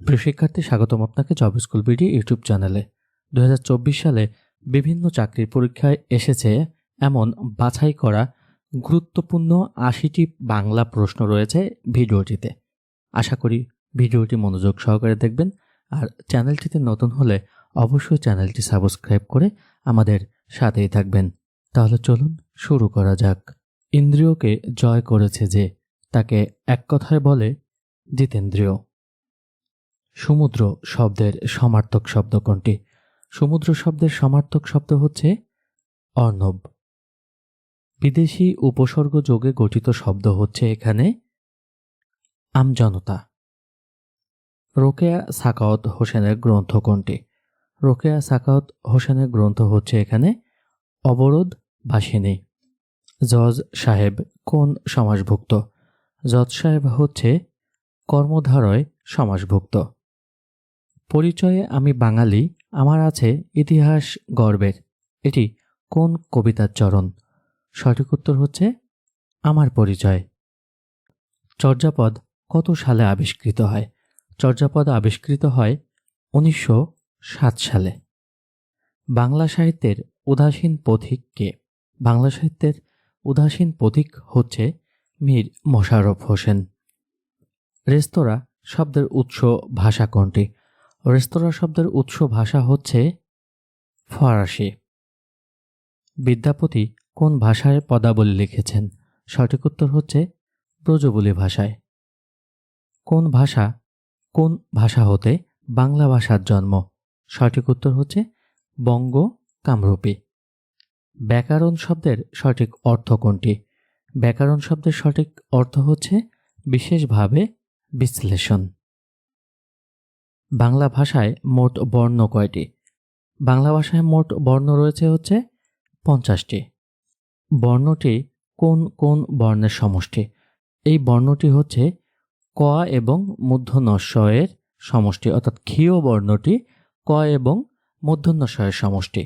প্রিয় শিক্ষার্থী, স্বাগতম আপনাকে জব স্কুল বিডি ইউটিউব চ্যানেলে দু হাজার চব্বিশ সালে বিভিন্ন চাকরির পরীক্ষায় এসেছে এমন বাছাই করা গুরুত্বপূর্ণ আশিটি বাংলা প্রশ্ন রয়েছে ভিডিওটিতে। আশা করি ভিডিওটি মনোযোগ সহকারে দেখবেন আর চ্যানেলটিতে নতুন হলে অবশ্যই চ্যানেলটি সাবস্ক্রাইব করে আমাদের সাথেই থাকবেন। তাহলে চলুন শুরু করা যাক। ইন্দ্রিয়কে জয় করেছে যে, তাকে এক কথায় বলে জিতেন্দ্রিয়। সমুদ্র শব্দের সমার্থক শব্দ কোনটি? সমুদ্র শব্দের সমার্থক শব্দ হচ্ছে অর্ণব। বিদেশি উপসর্গ যোগে গঠিত শব্দ হচ্ছে এখানে আমজনতা। রোকেয়া সাকাওয়াত হোসেনের গ্রন্থ কোনটি? রোকেয়া সাকাওয়াত হোসেনের গ্রন্থ হচ্ছে এখানে অবরোধ বাসিনী জজ সাহেব কোন সমাজভুক্ত? জজ সাহেব হচ্ছে কর্মধারয় সমাজভুক্ত। পরিচয়ে আমি বাঙালি, আমার আছে ইতিহাস গর্বের। এটি কোন কবিতার চরণ? সঠিক উত্তর হচ্ছে আমার পরিচয়। চর্যাপদ কত সালে আবিষ্কৃত হয়? চর্যাপদ আবিষ্কৃত হয় উনিশশো সাত সালে। বাংলা সাহিত্যের উদাসীন পথিক কে? বাংলা সাহিত্যের উদাসীন পথিক হচ্ছে মীর মোশাররফ হোসেন। রেস্তোরাঁ শব্দের উৎস, ভাষা কোনটি? রেস্তোরাঁ শব্দের উৎস ভাষা হচ্ছে ফরাসি। বিদ্যাপতি কোন ভাষায় পদাবলী লিখেছেন? সঠিক উত্তর হচ্ছে ব্রজবুলি ভাষায়। কোন ভাষা কোন ভাষা হতে বাংলা ভাষার জন্ম? সঠিক উত্তর হচ্ছে বঙ্গ কামরূপী। ব্যাকরণ শব্দের সঠিক অর্থ কোনটি? ব্যাকরণ শব্দের সঠিক অর্থ হচ্ছে বিশেষভাবে বিশ্লেষণ। বাংলা ভাষায় মোট বর্ণ কয়টি? বাংলা ভাষায় মোট বর্ণ রয়েছে হচ্ছে পঞ্চাশটি। বর্ণটি কোন কোন বর্ণের সমষ্টি? এই বর্ণটি হচ্ছে ক এবং মূর্ধন্যস্বয়ের সমষ্টি, অর্থাৎ ক্ষীয় বর্ণটি ক এবং মূর্ধন্যস্বয়ের সমষ্টি।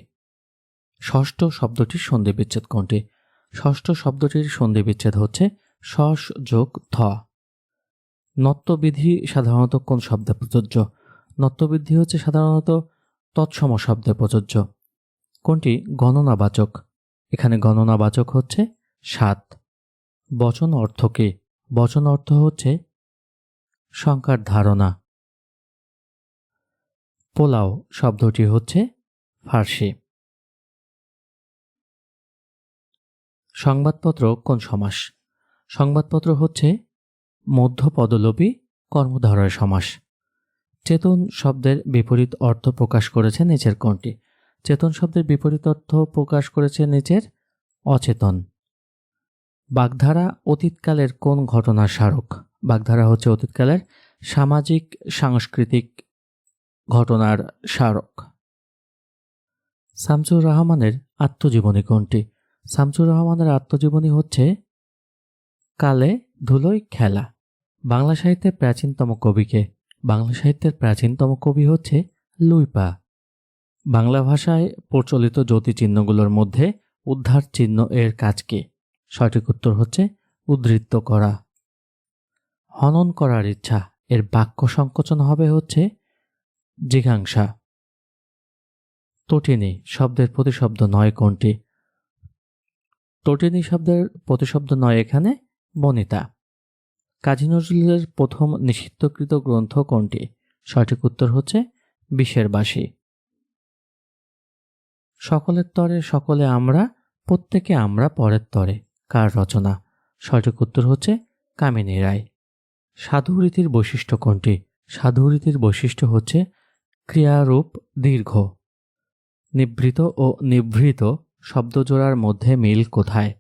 ষষ্ঠ শব্দটির সন্ধি বিচ্ছেদ কোনটি? ষষ্ঠ শব্দটির সন্ধি বিচ্ছেদ হচ্ছে শস যোগ থ। নত্যবিধি সাধারণত কোন শব্দে প্রযোজ্য? নত্যবিধি হচ্ছে সাধারণত তৎসম শব্দে প্রযোজ্য। কোনটি? গণনাবাচক। এখানে গণনাবাচক হচ্ছে সাত। বচন অর্থ কি? বচন অর্থ হচ্ছে সংখ্যার ধারণা। পোলাও শব্দটি হচ্ছে ফার্সি। সংবাদপত্র কোন সমাস? সংবাদপত্র হচ্ছে মধ্যপদলোপী কর্মধারয় সমাস। চেতন শব্দের বিপরীত অর্থ প্রকাশ করেছে নিচের কোনটি চেতন শব্দের বিপরীত অর্থ প্রকাশ করেছে নিচের অচেতন। বাগধারা অতীতকালের কোন ঘটনার স্মারক? বাগধারা হচ্ছে অতীতকালের সামাজিক, সাংস্কৃতিক ঘটনার স্মারক। শামসুর রহমানের আত্মজীবনী কোনটি? শামসুর রহমানের আত্মজীবনী হচ্ছে কালে ধুলোয় খেলা। বাংলা সাহিত্যের প্রাচীনতম কবিকে বাংলা সাহিত্যের প্রাচীনতম কবি হচ্ছে লুইপা। বাংলা ভাষায় প্রচলিত চিহ্নগুলোর মধ্যে উদ্ধার চিহ্ন এর কাজ কি? সঠিক উত্তর হচ্ছে উদ্ধৃত্ত করা। হনন করার ইচ্ছা, এর বাক্য সংকোচন হবে হচ্ছে জিঘাংসা তটিনী শব্দের প্রতিশব্দ নয় কোনটি? তটিনী শব্দের প্রতিশব্দ নয় এখানে বনিতা। কাজী নজরুলের প্রথম নিষিদ্ধকৃত গ্রন্থ কোনটি? সঠিক উত্তর হচ্ছে বিশের বাসী সকলের তরে সকলে আমরা, প্রত্যেকে আমরা পরের তরে। কার রচনা? সঠিক উত্তর হচ্ছে কামিনী রায়। সাধুরীতির বৈশিষ্ট্য কোনটি? সাধুরীতির বৈশিষ্ট্য হচ্ছে ক্রিয়ারূপ দীর্ঘ। নিভৃত ও নিভৃত শব্দজোড়ার মধ্যে মিল কোথায়?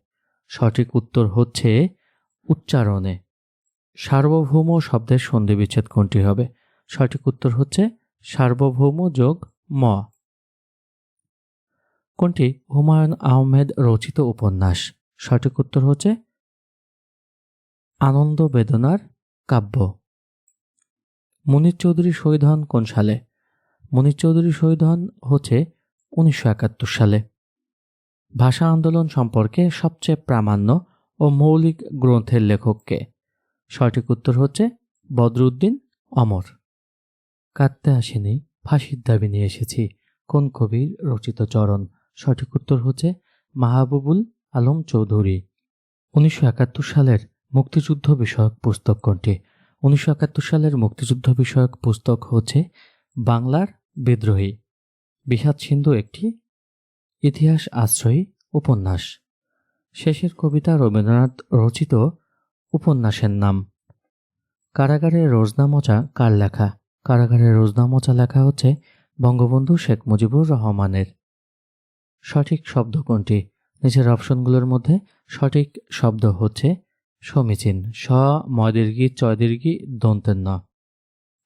সঠিক উত্তর হচ্ছে উচ্চারণে। সার্বভৌম শব্দের সন্ধি বিচ্ছেদ কোনটি হবে? সঠিক উত্তর হচ্ছে সার্বভৌম যোগ ম। কোনটি? হুমায়ুন আহমেদ রচিত উপন্যাস। সঠিক উত্তর হচ্ছে আনন্দ বেদনার কাব্য। মুনির চৌধুরী শহীদ হন কোন সালে? মুনির চৌধুরী শহীদ হন হচ্ছে উনিশশো একাত্তর সালে। ভাষা আন্দোলন সম্পর্কে সবচেয়ে প্রামাণ্য ও মৌলিক গ্রন্থের লেখককে। সঠিক উত্তর হচ্ছে বদরুদ্দিন অমর। কাঁদতে আসেনি, ফাঁসির দাবি নিয়ে এসেছি। কোন কবির রচিত চরণ? সঠিক উত্তর হচ্ছে মাহবুবুল আলম চৌধুরী। উনিশশো একাত্তর সালের মুক্তিযুদ্ধ বিষয়ক পুস্তক কোনটি? উনিশশো একাত্তর সালের মুক্তিযুদ্ধ বিষয়ক পুস্তক হচ্ছে বাংলার বিদ্রোহী। বিষাদ সিন্ধু একটি ইতিহাস আশ্রয়ী উপন্যাস। শেষের কবিতা রবীন্দ্রনাথ রচিত উপন্যাসের নাম। কারাগারের রোজনামচা কার লেখা? কারাগারের রোজনামচা লেখা হচ্ছে বঙ্গবন্ধু শেখ মুজিবুর রহমানের। সঠিক শব্দ কোনটি? নিচের অপশনগুলোর মধ্যে সঠিক শব্দ হচ্ছে সমীচীন। স, ময়দীর্ঘি, চয়দীর্ঘি দন্তের ন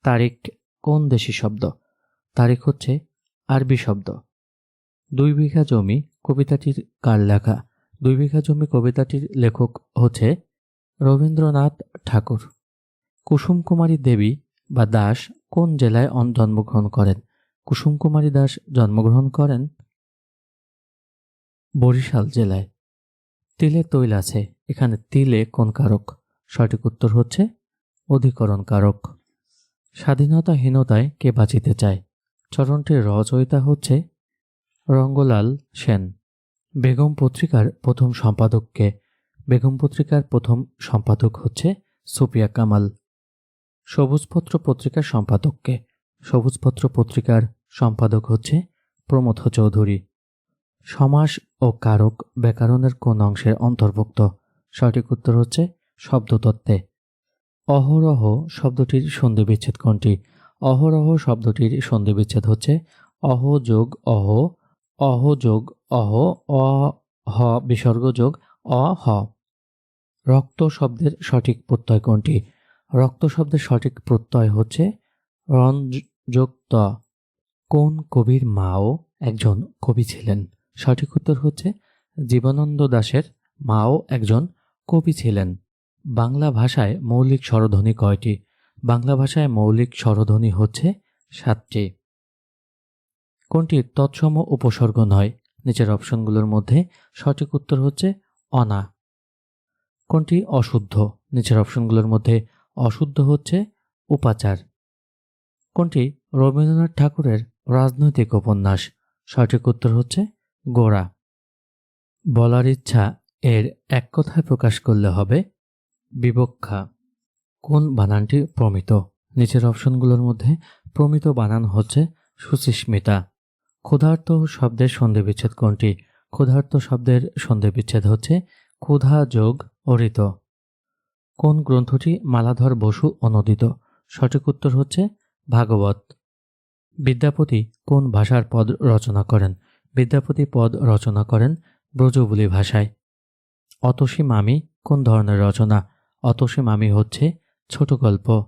তারিখ কোন দেশি শব্দ? তারিখ হচ্ছে আরবি শব্দ। দুই বিঘা জমি কবিতাটির কার লেখা? দুই বিঘা জমি কবিতাটির লেখক হচ্ছে রবীন্দ্রনাথ ঠাকুর। কুসুম কুমারী দেবী বা দাস কোন জেলায় জন্মগ্রহণ করেন? কুসুম কুমারী দাস জন্মগ্রহণ করেন বরিশাল জেলায়। তিলে তৈল আছে, এখানে তিলে কোন কারক? সঠিক উত্তর হচ্ছে অধিকরণ কারক। স্বাধীনতাহীনতায় কে বাঁচিতে চায়? চরণটির রচয়িতা হচ্ছে রঙ্গলাল সেন। বেগম পত্রিকার প্রথম সম্পাদককে বেগম পত্রিকার প্রথম সম্পাদক হচ্ছে সুপিয়া কামাল। সবুজপত্র পত্রিকার সম্পাদককে। সবুজপত্র পত্রিকার সম্পাদক হচ্ছে প্রমথ চৌধুরী। সমাস ও কারক ব্যাকরণের কোন অংশের অন্তর্ভুক্ত? সঠিক উত্তর হচ্ছে শব্দতত্ত্বে। অহরহ শব্দটির সন্ধিবিচ্ছেদ কোনটি? অহরহ শব্দটির সন্ধিবিচ্ছেদ হচ্ছে অহ যোগ অহ অহ যোগ অহ, অ, হ, বিসর্গ যোগ অ, হ। রক্ত শব্দের সঠিক প্রত্যয় কোনটি? রক্ত শব্দের সঠিক প্রত্যয় হচ্ছে রন যোগ ত কোন কবির মাও একজন কবি ছিলেন? সঠিক উত্তর হচ্ছে জীবনানন্দ দাশের মাও একজন কবি ছিলেন। বাংলা ভাষায় মৌলিক স্বরধ্বনি কয়টি? বাংলা ভাষায় মৌলিক স্বরধ্বনি হচ্ছে সাতটি। কোনটি তৎসম উপসর্গ নয়? নিচের অপশনগুলোর মধ্যে সঠিক উত্তর হচ্ছে অনা। কোনটি অশুদ্ধ? নিচের অপশনগুলোর মধ্যে অশুদ্ধ হচ্ছে উপাচার। কোনটি? রবীন্দ্রনাথ ঠাকুরের রাজনৈতিক উপন্যাস। সঠিক উত্তর হচ্ছে গোড়া। বলার ইচ্ছা এর এক কথায় প্রকাশ করলে হবে বিবক্ষা। কোন বানানটি প্রমিত? নিচের অপশনগুলোর মধ্যে প্রমিত বানান হচ্ছে সুচিস্মিতা। ক্ষুধার্ত শব্দের সন্ধি বিচ্ছেদ কোনটি? ক্ষুধার্ত শব্দের সন্ধি বিচ্ছেদ হচ্ছে ক্ষুধা যোগ অরিত, কোন গ্রন্থটি মালাধর বসু অনুদিত? সঠিক উত্তর হচ্ছে ভাগবত। বিদ্যাপতি কোন ভাষার পদ রচনা করেন? বিদ্যাপতি পদ রচনা করেন ব্রজবুলি ভাষায়। অতসী মামি কোন ধরনের রচনা? অতসী মামি হচ্ছে ছোট গল্প।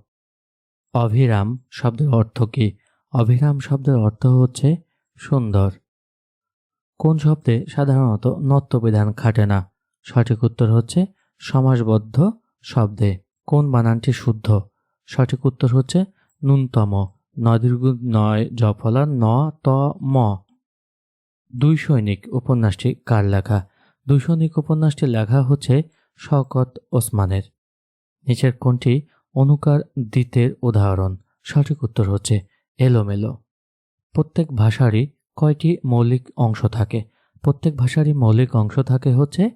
অভিরাম শব্দের অর্থ কি? অভিরাম শব্দের অর্থ হচ্ছে সুন্দর। কোন শব্দে সাধারণত নত্যবিধান খাটে না? সঠিক উত্তর হচ্ছে সমাসবদ্ধ শব্দে। কোন বানানটি শুদ্ধ? সঠিক উত্তর হচ্ছে ন্যূনতম। নদীর্ঘ নয়, জফলা, ন, ত, ম। দুই সৈনিক উপন্যাসটি কার লেখা? দুই সৈনিক উপন্যাসটি লেখা হচ্ছে শওকত ওসমানের। নিচের কোনটি অনুকার দিতের উদাহরণ। সঠিক উত্তর হচ্ছে এলোমেলো। প্রত্যেক ভাষারই কয়টি মৌলিক অংশ থাকে? প্রত্যেক ভাষারই মৌলিক অংশ থাকে হচ্ছে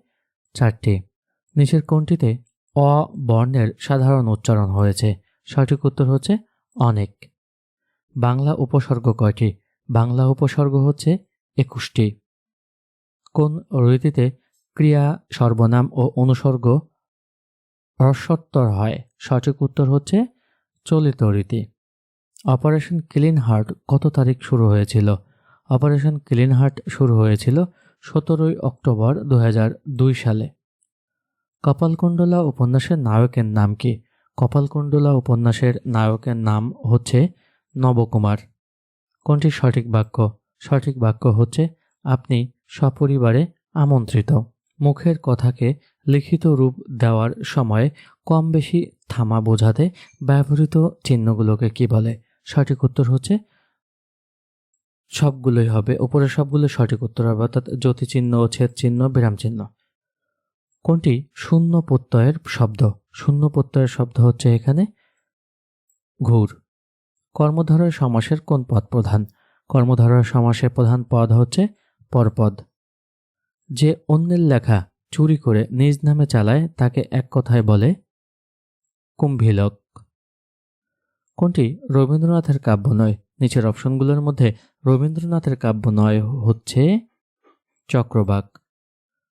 চারটি। নিচের কোনটিতে অ বর্ণের সাধারণ উচ্চারণ হয়েছে। সঠিক উত্তর হচ্ছে অনেক। বাংলা উপসর্গ কয়টি? বাংলা উপসর্গ হচ্ছে একুশটি। কোন রীতিতে ক্রিয়া, সর্বনাম ও অনুসর্গ হ্রস্বত্তর হয়? সঠিক উত্তর হচ্ছে চলিত রীতি। অপারেশন ক্লিন হার্ট কত তারিখ শুরু হয়েছিল? অপারেশন ক্লিন হার্ট শুরু হয়েছিল সতেরোই অক্টোবর দু হাজার দুই সালে। কপালকুণ্ডলা উপন্যাসের নায়কের নাম কি? কপালকুণ্ডলা উপন্যাসের নায়কের নাম হচ্ছে নবকুমার। কোনটি সঠিক বাক্য? সঠিক বাক্য হচ্ছে, আপনি সপরিবারে আমন্ত্রিত। মুখের কথাকে লিখিত রূপ দেওয়ার সময় কম বেশি থামা বোঝাতে ব্যবহৃত চিহ্নগুলোকে কি বলে? সঠিক উত্তর হচ্ছে, সবগুলোই হবে। উপরে সবগুলো সঠিক উত্তর হবে, অর্থাৎ জ্যোতি চিহ্ন ও ছেদ চিহ্ন বিরাম চিহ্ন কোনটি? শূন্য প্রত্যয়ের শব্দ। শূন্য প্রত্যয়ের শব্দ হচ্ছে এখানে ঘুর। কর্মধারয় সমাসের কোন পদ প্রধান? কর্মধারয় সমাসের প্রধান পদ হচ্ছে পরপদ। যে অন্যের লেখা চুরি করে নিজ নামে চালায়, তাকে এক কথায় বলে কুম্ভিলক। কোনটি? রবীন্দ্রনাথের কাব্য নয়। নিচের অপশনগুলোর মধ্যে রবীন্দ্রনাথের কাব্য নয় হচ্ছে চক্রবাক।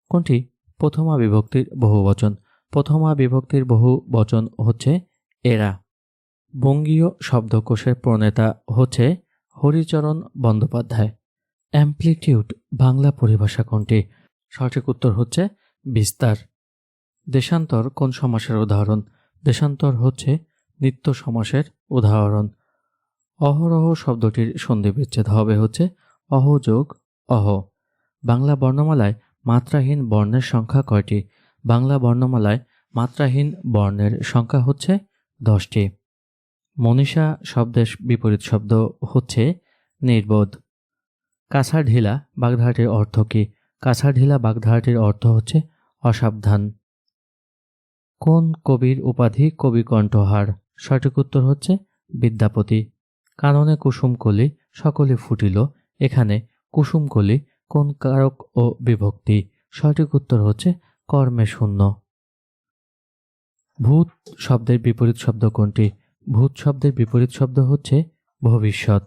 কোনটি? প্রথমা বিভক্তির বহুবচন প্রথমা বিভক্তির বহু বচন হচ্ছে এরা। বঙ্গীয় শব্দকোষের প্রণেতা হচ্ছে হরিচরণ বন্দ্যোপাধ্যায়। অ্যাম্প্লিটিউড বাংলা পরিভাষা কোনটি? সঠিক উত্তর হচ্ছে বিস্তার। দেশান্তর কোন সমাসের উদাহরণ? দেশান্তর হচ্ছে নিত্য সমাসের উদাহরণ। অহরহ শব্দটির সন্ধি বিচ্ছেদ হবে হচ্ছে অহযোগ অহ। বাংলা বর্ণমালায় মাত্রাহীন বর্ণের সংখ্যা কয়টি? বাংলা বর্ণমালায় মাত্রাহীন বর্ণের সংখ্যা হচ্ছে দশটি। মনীষা শব্দের বিপরীত শব্দ হচ্ছে নির্বোধ। কাছাড় ঢিলা বাগধারাটির অর্থ কী? কাছাড় ঢিলা বাগধারাটির অর্থ হচ্ছে অসাবধান। কোন কবির উপাধি কবি কণ্ঠহার? সঠিক উত্তর হচ্ছে বিদ্যাপতি। কাননে কুসুমকলি সকলে ফুটিল, এখানে কুসুমকলি কোন কারক ও বিভক্তি সঠিক উত্তর হচ্ছে কর্মে শূন্য। ভূত শব্দের বিপরীত শব্দ কোনটি? ভূত শব্দের বিপরীত শব্দ হচ্ছে ভবিষ্যৎ।